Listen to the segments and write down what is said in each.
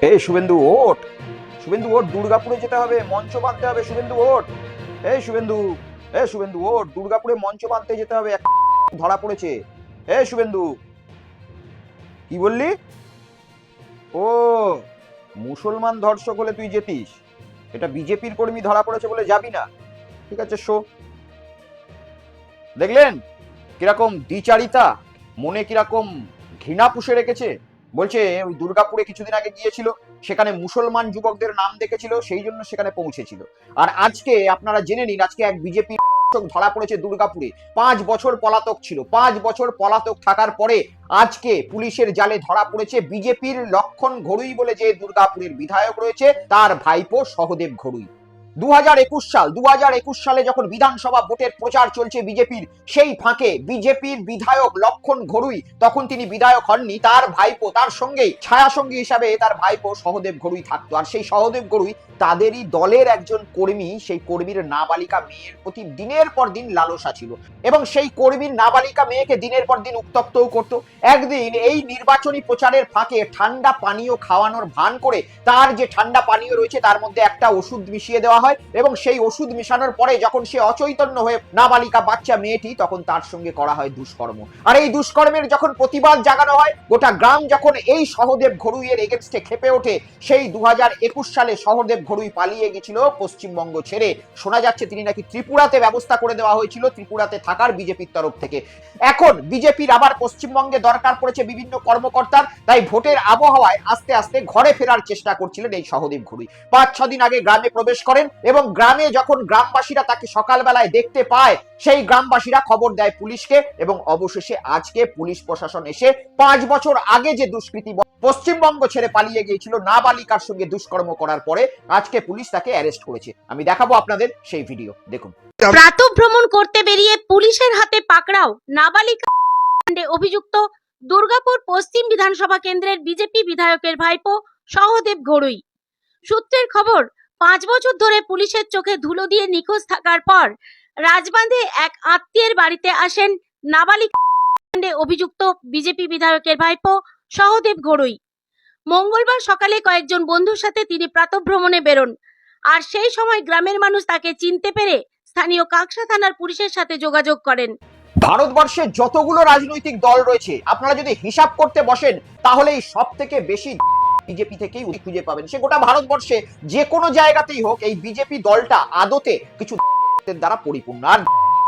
এই শুভেন্দু ওট শুভেন্দু ওট, দুর্গাপুরে যেতে হবে, মঞ্চ বাঁধতে হবে, শুভেন্দু ওট। এই শুভেন্দু এ শুভেন্দু ওট, দুর্গাপুরে মঞ্চ বাঁধতে যেতে হবে ধরা পড়েছে। এ শুভেন্দু, কি বললি? ও, মুসলমান ধর্ষক হলে তুই যেতিস। এটা বিজেপির কর্মী ধরা পড়েছে বলে যাবি না। ঠিক আছে, শো। দেখলেন? কীরকম দ্বিচারিতা, মনে কীরকম ঘৃণা পুষে রেখেছে? বলছে, ওই দুর্গাপুরে কিছুদিন আগে গিয়েছিল, সেখানে মুসলমান যুবকদের নাম দেখেছিল, সেই জন্য সেখানে পৌঁছেছিল। আর আজকে আপনারা জেনে নিন, আজকে এক বিজেপি ধরা পড়েছে দুর্গাপুরে। পাঁচ বছর পলাতক ছিল, পাঁচ বছর পলাতক থাকার পরে আজকে পুলিশের জালে ধরা পড়েছে বিজেপির লক্ষণ ঘড়ুই বলে যে দুর্গাপুরের বিধায়ক রয়েছে, তার ভাইপো সহদেব ঘড়ুই। দু হাজার একুশ সাল দু হাজার একুশ সালে যখন বিধানসভা ভোটের প্রচার চলছে বিজেপির, সেই ফাঁকে বিজেপির বিধায়ক লক্ষণ ঘড়ুই তখন তিনি বিধায়ক হননি, তার ভাইপো, তার সঙ্গেই, ছায়াসঙ্গী হিসাবে তার ভাইপো সহদেব ঘড়ুই থাকতো। আর সেই সহদেব ঘড়ুই তাদেরই দলের একজন কর্মী, সেই কর্মীর নাবালিকা মেয়ের প্রতি দিনের পর দিন লালসা ছিল এবং সেই কর্মীর নাবালিকা মেয়েকে দিনের পর দিন উত্তক্তও করত। একদিন এই নির্বাচনী প্রচারের ফাঁকে ঠান্ডা পানীয় খাওয়ানোর ভান করে তার যে ঠান্ডা পানীয় রয়েছে তার মধ্যে একটা ওষুধ মিশিয়ে দেওয়া হয় এবং সেই ওষুধ মিশানোর পরে যখন সে অচৈতন্য হয়ে নাবালিকা বাচ্চা মেয়েটি, তখন তার সঙ্গে করা হয় দুষ্কর্ম। আর এই দুষ্কর্মের যখন প্রতিবাদ জাগানো হয়, গোটা গ্রাম যখন এই সহদেব ঘড়ুইয়ের এগেনস্টে খেপে ওঠে, সেই দু সালে সহদেব ঘড়ুই পালিয়ে গেছিল পশ্চিমবঙ্গ ছেড়ে। শোনা যাচ্ছে তিনি নাকি ত্রিপুরাতে ব্যবস্থা করে দেওয়া হয়েছিল, ত্রিপুরাতে থাকার বিজেপির তরফ থেকে। এখন বিজেপির আবার পশ্চিমবঙ্গে দরকার পড়েছে বিভিন্ন কর্মকর্তার, তাই ভোটের আবহাওয়ায় আস্তে আস্তে ঘরে ফেরার চেষ্টা করছিলেন এই সহদেব ঘড়ুই পাঁচ ছ দিন আগে গ্রামে প্রবেশ করেন এবং গ্রামে যখন গ্রামবাসীরা তাকে সকালবেলায় দেখতে পায়, সেই গ্রামবাসীরা খবর দেয় পুলিশকে এবং অবশেষে আজকে পুলিশ প্রশাসন এসে পাঁচ বছর আগে যে দুষ্কৃতী পশ্চিমবঙ্গ ছেড়ে পালিয়ে গিয়েছিল নাবালিকার সঙ্গে দুষ্কর্ম করার পরে আজকে পুলিশ তাকে অ্যারেস্ট করেছে। আমি দেখাবো আপনাদের সেই ভিডিও দেখুন। প্রাতঃভ্রমণ করতে বেরিয়ে পুলিশের হাতে পাকড়াও নাবালিকা অভিযুক্ত দুর্গাপুর পশ্চিম বিধানসভা কেন্দ্রের বিজেপি বিধায়কের ভাইপো সহদেব ঘড়ুই। সূত্রের খবর পাঁচ বছর ধরে পুলিশের চোখে ধুলো দিয়ে নিখোঁজ থাকার পর রাজবাঁধে এক আত্মীয়ের বাড়িতে আসেন নাবালিকা অভিযুক্ত বিজেপি বিধায়কের ভাইপো সহদেব ঘড়ুই। মঙ্গলবার সকালে কয়েকজন বন্ধুর সাথে তিনি প্রাতঃভ্রমণে বেরোন। আর সেই সময় গ্রামের মানুষ তাকে চিনতে পেরে স্থানীয় কাকসা থানার পুলিশের সাথে যোগাযোগ করেন। ভারতবর্ষে যতগুলো রাজনৈতিক দল রয়েছে, আপনারা যদি হিসাব করতে বসেন তাহলে সব থেকে বেশি বিজেপি থেকেই খুঁজে পাবেন। সে গোটা ভারতবর্ষে যে কোনো জায়গাতেই হোক এই বিজেপি দলটা আদতে কিছু দ্বারা পরিপূর্ণ। আর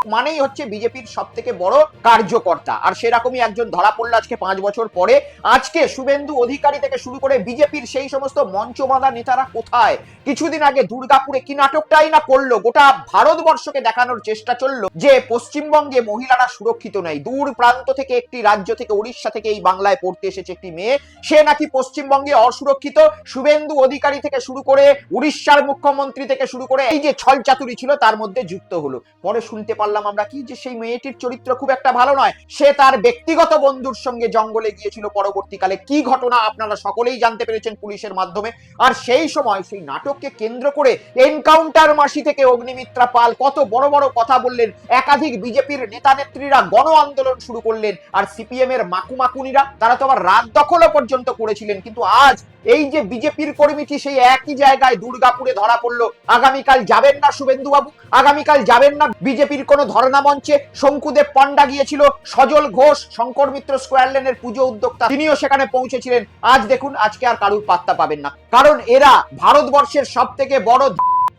মানেই হচ্ছে বিজেপির সব থেকে বড় কার্যকর্তা। আর সেরকমই একজন ধরা পড়ল আজকে পাঁচ বছর পরে। আজকে শুভেন্দু অধিকারী থেকে শুরু করে বিজেপির সেই সমস্ত মঞ্চবাদা নেতারা কোথায়? কিছুদিন আগে দুর্গাপুরে কি নাটকটাই না করল গোটা ভারতবর্ষকে দেখানোর চেষ্টা চলল যে পশ্চিমবঙ্গে মহিলারা সুরক্ষিত নেই। দূর প্রান্ত থেকে একটি রাজ্য থেকে উড়িষ্যা থেকে এই বাংলায় পড়তে এসেছে একটি মেয়ে। সে নাকি পশ্চিমবঙ্গে অসুরক্ষিত। শুভেন্দু অধিকারী থেকে শুরু করে উড়িষ্যার মুখ্যমন্ত্রী থেকে শুরু করে এই যে ছল চাতুরি ছিল, তার মধ্যে যুক্ত হলো। পরে শুনতে পারলাম আমরা কি যে সেই মেয়েটির চরিত্র খুব একটা ভালো নয়। সে তার ব্যক্তিগত বন্ধুর সঙ্গে জঙ্গলে গিয়েছিল পরবর্তীকালে। কি ঘটনা আপনারা সকলেই জানতে পেরেছেন পুলিশের মাধ্যমে। আর সেই সময় সেই নাটককে কেন্দ্র করে এনকাউন্টার মাসি থেকে অগ্নিমিত্রা পাল কত বড় বড় কথা বললেন। একাধিক বিজেপির নেতা নেত্রীরা গণ আন্দোলন শুরু করলেন। আর সিপিএম এর মাকুমাকুনিরা তারা তো আবার রাত দখলও পর্যন্ত করেছিলেন। কিন্তু আজ এই যে বিজেপির কর্মীটি সেই একই জায়গায় দুর্গাপুরে ধরা পড়ল। আগামীকাল যাবেন না শুভেন্দু বাবু আগামীকাল যাবেন না বিজেপির কোন ধর্ণা মঞ্চে শঙ্কুদেব পণ্ডা গিয়েছিল, সজল ঘোষ, শঙ্কর মিত্র স্কোয়ার লেনের পুজো উদ্যোক্তা, তিনিও সেখানে পৌঁছেছিলেন। আজ দেখুন, আজকে আর কারুর পাত্তা পাবেন না। কারণ এরা ভারতবর্ষের সব থেকে বড়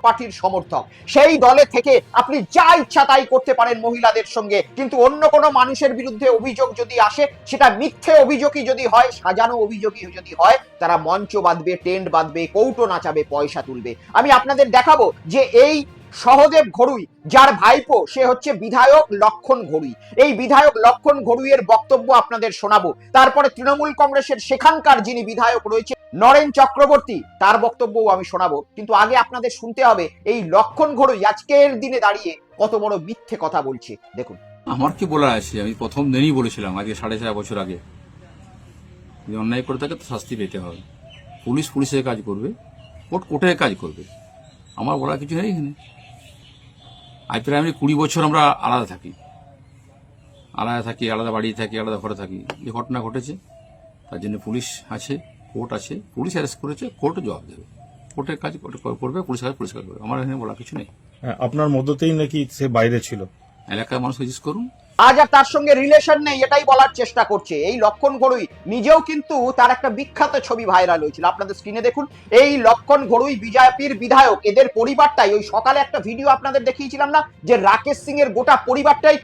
পার্টির সমর্থক। সেই দলে থেকে আপনি যা ইচ্ছা তাই করতে পারেন মহিলাদের সঙ্গে। কিন্তু অন্য কোনো মানুষের বিরুদ্ধে অভিযোগ যদি আসে, সেটা মিথ্যে অভিযোগই যদি হয়, সাজানো অভিযোগই যদি হয়, তারা মঞ্চ বাঁধবে, টেন্ট বাঁধবে, কৌটো নাচাবে, পয়সা তুলবে। আমি আপনাদের দেখাবো যে এই সহদেব ঘড়ুই যার ভাইপো সে হচ্ছে বিধায়ক লক্ষণ ঘড়ুই এই বিধায়ক লক্ষণ ঘড়ুইয়ের বক্তব্য আপনাদের শোনাবো। তারপরে তৃণমূল কংগ্রেসের সেখানকার যিনি বিধায়ক রয়েছে, নরেন চক্রবর্তী, তার বক্তব্যও আমি শোনাবো। কিন্তু আগে আপনাদের শুনতে হবে, এই লক্ষণ ঘড়ুই আজকের দিনে দাঁড়িয়ে কত বড় মিথ্যে কথা বলছে। দেখুন। আমার কি বলার আছে? আমি প্রথম দিনই বলেছিলাম, আজকে সাড়ে চার বছর আগে। যদি অন্যায় করে থাকে, তো শাস্তি পেতে হবে। পুলিশ পুলিশের কাজ করবে, কোর্ট কোর্টের কাজ করবে। আমার বলার কিছু নেই এখানে। আজ প্রায় আমি কুড়ি বছর আমরা আলাদা থাকি। আলাদা থাকি আলাদা বাড়ি থাকি আলাদা ঘরে থাকি। যে ঘটনা ঘটেছে তার জন্য পুলিশ আছে কোর্ট আছে। পুলিশ অ্যারেস্ট করেছে কোর্টও জবাব দেবে। কোর্টের কাজ করবে পুলিশ কাজ পুলিশ করবে। আমার এখানে বলা কিছু নেই। হ্যাঁ, আপনার মধ্যতেই নাকি সে বাইরে ছিল। এলাকার মানুষ জিজ্ঞেস করুন। আজ আর তার সঙ্গে রিলেশন নেই, এটাই বলার চেষ্টা করছে। এই লক্ষণ ঘড়ুই নিজেও কিন্তু তার একটা বিখ্যাত ছবি ভাইরাল হয়েছিল। আপনাদের স্ক্রিনে দেখুন, এই লক্ষণ ঘড়ুই বিজেপির বিধায়ক। এদের পরিবারটাই, ওই সকালে একটা ভিডিও আপনাদের দেখিয়েছিলাম না, যে রাকেশ সিং এর গোটা পরিবারটাই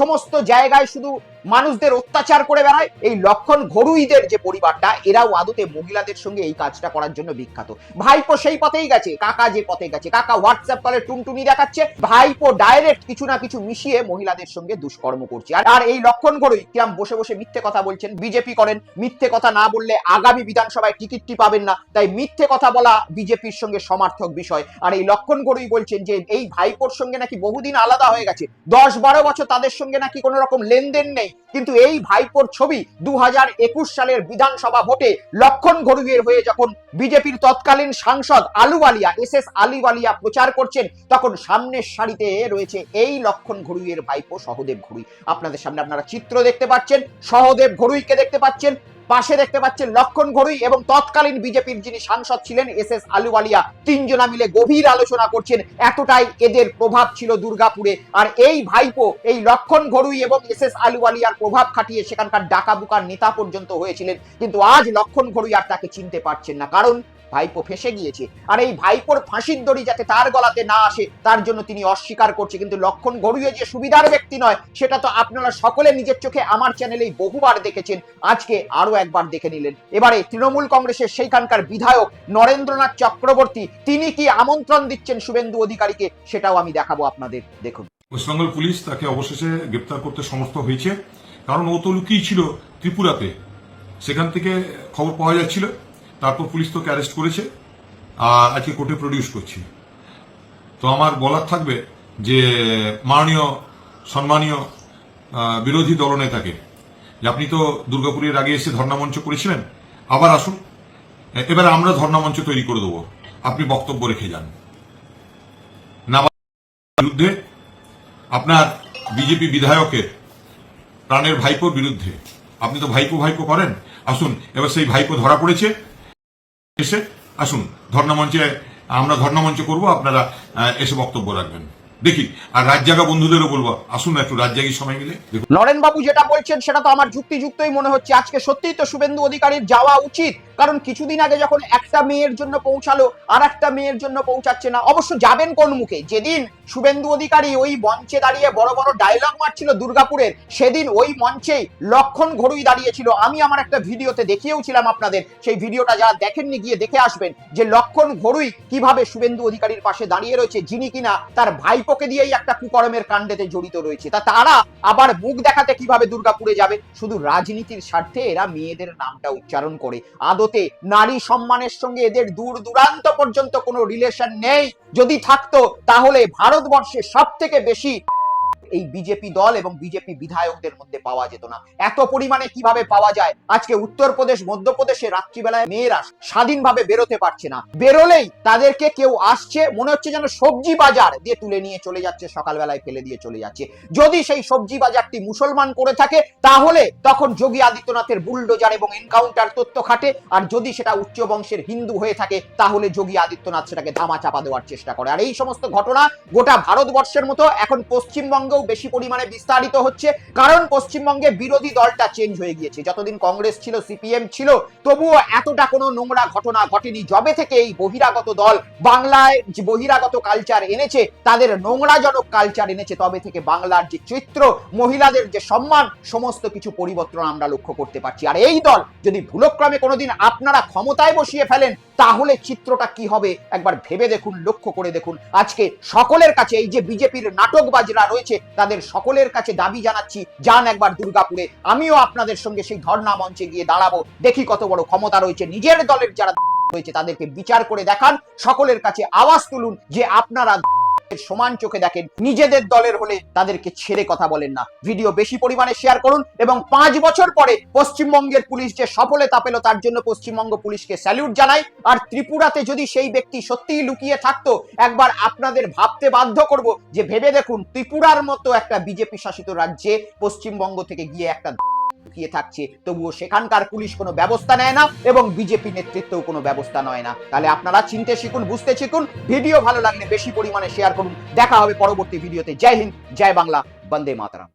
সমস্ত জায়গায় শুধু মানুষদের অত্যাচার করে বেড়ায়। এই লক্ষণ ঘড়ুইদের যে পরিবারটা, এরাও আদতে মহিলাদের সঙ্গে এই কাজটা করার জন্য বিখ্যাত। ভাইপো সেই পথেই গেছে, কাকা যে পথে গেছে। কাকা হোয়াটসঅ্যাপ কলে টুনটুনি দেখাচ্ছে, ভাইপো ডাইরেক্ট কিছু না কিছু মিশিয়ে মহিলাদের সঙ্গে দুষ্কর্ম করছে। আর এই লক্ষণ ঘড়ুই কিরাম বসে বসে মিথ্যে কথা বলছেন, বিজেপি করেন, মিথ্যে কথা না বললে আগামী বিধানসভায় টিকিটটি পাবেন না। তাই মিথ্যে কথা বলা বিজেপির সঙ্গে সমার্থক বিষয়। আর এই লক্ষণ ঘড়ুই বলছেন যে, এই ভাইপোর সঙ্গে নাকি বহুদিন আলাদা হয়ে গেছে। দশ বারো বছর তাদের সঙ্গে নাকি কোনো রকম লেনদেন নেই। কিন্তু এই ভাইপোর ছবি দু সালের বিধানসভা ভোটে লক্ষণ ঘড়ুইয়ের হয়ে যখন বিজেপির তৎকালীন সাংসদ আলুওয়ালিয়া, এস এস আলিওয়ালিয়া প্রচার করছেন, তখন সামনের সারিতে রয়েছে এই লক্ষণ ঘরুইয়ের ভাইপো সহদেব ঘড়ুই আপনাদের সামনে আপনারা চিত্র দেখতে পাচ্ছেন, সহদেব ঘড়ুইকে দেখতে পাচ্ছেন পাশে দেখতে পাচ্ছেন লক্ষণ ঘড়ুই এবং তৎকালীন বিজেপির যিনি সাংসদ ছিলেন এস এস আলুওয়ালিয়া, তিনজনা মিলে গভীর আলোচনা করছেন। এতটাই এদের প্রভাব ছিল দুর্গাপুরে। আর এই ভাইপো, এই লক্ষণ ঘড়ুই এবং এস এস আলুওয়ালিয়ার প্রভাব খাটিয়ে সেখানকার ডাকা বুকার নেতা পর্যন্ত হয়েছিলেন। কিন্তু আজ লক্ষণ ঘড়ুই আর তাকে চিনতে পারছেন না। কারণ ভাইপো ফেসে গিয়েছে। আর এই ভাইপোর ফাঁসির দড়ি যাতে তার গলাতে না আসে, তার জন্য তিনি অস্বীকার করছে। কিন্তু লক্ষণ ঘড়ুয়ে যে সুবিধার ব্যক্তি নয়, সেটা তো আপনারা সকলে নিজের চোখে আমার চ্যানেলেই বহুবার দেখেছেন। আজকে আরও একবার দেখে নিলেন। এবারে তৃণমূল কংগ্রেসের সেইখানকার বিধায়ক নরেন্দ্রনাথ চক্রবর্তী, তিনি কি আমন্ত্রণ দিচ্ছেন শুভেন্দু অধিকারীকে? সেটাও আমি দেখাবো আপনাদের। দেখুন। ওয়েস্টবেঙ্গল পুলিশ তাকে অবশেষে গ্রেপ্তার করতে সমর্থ হয়েছে। কারণ ও তো লুকিয়ে ছিল ত্রিপুরাতে। সেখান থেকে খবর পাওয়া যাচ্ছিল। তারপর পুলিশ তোকে অ্যারেস্ট করেছে, আর আজকে কোর্টে প্রডিউস করছি। তো আমার বলার থাকবে যে মাননীয়, সম্মানীয় বিরোধী দলনেতাকে, যে আপনি তো দুর্গাপুরের আগে এসে ধর্ণামঞ্চ করেছিলেন, আবার আসুন। এবারে আমরা ধর্ণামঞ্চ তৈরি করে দেবো। আপনি বক্তব্য রেখে যান। বিরুদ্ধে, আপনার বিজেপি বিধায়কের প্রাণের ভাইপোর বিরুদ্ধে। আপনি তো ভাইপো ভাইপো করেন। আসুন, এবার সেই ভাইপো ধরা পড়েছে। এসে আসুন, ধর্ণামঞ্চে, আমরা ধর্ণামঞ্চ করব, আপনারা এসে বক্তব্য রাখবেন। দেখি, আর রাত জাগা বন্ধুদেরও বলব, আসুন একটু রাত জাগি সময় মিলে নরেন বাবু যেটা বলছেন, সেটা তো আমার যুক্তিযুক্তই মনে হচ্ছে। আজকে সত্যিই তো শুভেন্দু অধিকারীর যাওয়া উচিত, কারণ কিছুদিন আগে যখন একটা মেয়ের জন্য পৌঁছালো আর একটা মেয়ের জন্য পৌঁছাচ্ছে না, অবশ্য যাবেন কোন মুখে? যেদিন শুভেন্দু অধিকারী ওই মঞ্চে দাঁড়িয়ে বড় বড় ডায়লগ মারছিল দুর্গাপুরের। সেদিন ওই মঞ্চেই লক্ষণ ঘড়ুই দাঁড়িয়েছিল। আমি আমার একটা ভিডিওতে দেখিয়েওছিলাম আপনাদের। সেই ভিডিওটা যারা দেখেননি গিয়ে দেখে আসবেন যে লক্ষণ ঘড়ুই কীভাবে শুভেন্দু অধিকারীর পাশে দাঁড়িয়ে রয়েছে, যিনি কিনা তার ভাইপোকে দিয়েই একটা কুকর্মের কাণ্ডেতে জড়িত রয়েছে। তা তারা আবার মুখ দেখাতে কীভাবে দুর্গাপুরে যাবে? শুধু রাজনীতির স্বার্থে এরা মেয়েদের নামটা উচ্চারণ করে। আদতে নারী সম্মানের সঙ্গে এদের দূর দূরান্ত পর্যন্ত কোনো রিলেশন নেই। যদি থাকতো, তাহলে ভারতবর্ষে সব থেকে বেশি এই বিজেপি দল এবং বিজেপি বিধায়কদের মধ্যে পাওয়া যেত না। এত পরিমাণে কীভাবে পাওয়া যায়? আজকে উত্তরপ্রদেশ, মধ্যপ্রদেশে রাত্রিবেলায় মেয়েরা স্বাধীনভাবে বেরোতে পারছে না। বেরোলেই তাদেরকে কেউ আসছে, মনে হচ্ছে যেন সবজি বাজার দিয়ে তুলে নিয়ে চলে যাচ্ছে, সকালবেলায় ফেলে দিয়ে চলে যাচ্ছে। যদি সেই সবজি বাজারটি মুসলমান করে থাকে, তাহলে তখন যোগী আদিত্যনাথের বুলডোজার এবং এনকাউন্টার তথ্য খাটে। আর যদি সেটা উচ্চ বংশের হিন্দু হয়ে থাকে, তাহলে যোগী আদিত্যনাথ সেটাকে ধামা চাপা দেওয়ার চেষ্টা করে। আর এই সমস্ত ঘটনা গোটা ভারতবর্ষের মতো, এখন পশ্চিমবঙ্গেও বেশি পরিমাণে বিস্তারিত হচ্ছে, কারণ পশ্চিমবঙ্গে বিরোধী দলটা চেঞ্জ হয়ে গিয়েছে। যতদিন কংগ্রেস ছিল সিপিএম ছিল, তবুও এতটা কোনো নোংরা ঘটনা ঘটেনি। জবে থেকে এই বহিরাগত দল বাংলায় যে বহিরাগত কালচার এনেছে, তাদের নোংরাজনক কালচার এনেছে, তবে থেকে বাংলার যে চিত্র, মহিলাদের যে সম্মান, সমস্ত কিছু পরিবর্তন আমরা লক্ষ্য করতে পারছি। আর এই দল যদি ভুলক্রমে কোনোদিন আপনারা ক্ষমতায় বসিয়ে ফেলেন, তাহলে চিত্রটা কি হবে? একবার ভেবে দেখুন, লক্ষ্য করে দেখুন। আজকে সকলের কাছে এই যে বিজেপির নাটকবাজরা রয়েছে তাদের সকলের কাছে দাবি জানাচ্ছি, যান একবার দুর্গাপুরে। আমিও আপনাদের সঙ্গে সেই ধর্ণা মঞ্চে গিয়ে দাঁড়াবো। দেখি কত বড় ক্ষমতা রয়েছে। নিজের দলের যারা রয়েছে তাদেরকে বিচার করে দেখান। সকলের কাছে আওয়াজ তুলুন যে আপনারা সমান চোখে দেখেন। নিজেদের দলের হলে তাদেরকে ছেড়ে কথা বলেন না। ভিডিও বেশি পরিমাণে শেয়ার করুন এবং পাঁচ বছর পরে পশ্চিমবঙ্গের পুলিশ যে সফলতা পেল, তার জন্য পশ্চিমবঙ্গ পুলিশকে স্যালিউট জানাই। আর ত্রিপুরাতে যদি সেই ব্যক্তি সত্যিই লুকিয়ে থাকতো, একবার আপনাদের ভাবতে বাধ্য করব যে ভেবে দেখুন, ত্রিপুরার মতো একটা বিজেপি শাসিত রাজ্যে পশ্চিমবঙ্গ থেকে গিয়ে একটা লুকিয়ে থাকছে, তবুও সেখানকার পুলিশ কোনো ব্যবস্থা নেয় না এবং বিজেপি নেতৃত্বেও কোনো ব্যবস্থা নয় না। তাহলে আপনারা চিনতে শিখুন, বুঝতে শিখুন, ভিডিও ভালো লাগলে বেশি পরিমাণে শেয়ার করুন। দেখা হবে পরবর্তী ভিডিওতে। জয় হিন্দ, জয় বাংলা, বন্দে মাতারাম।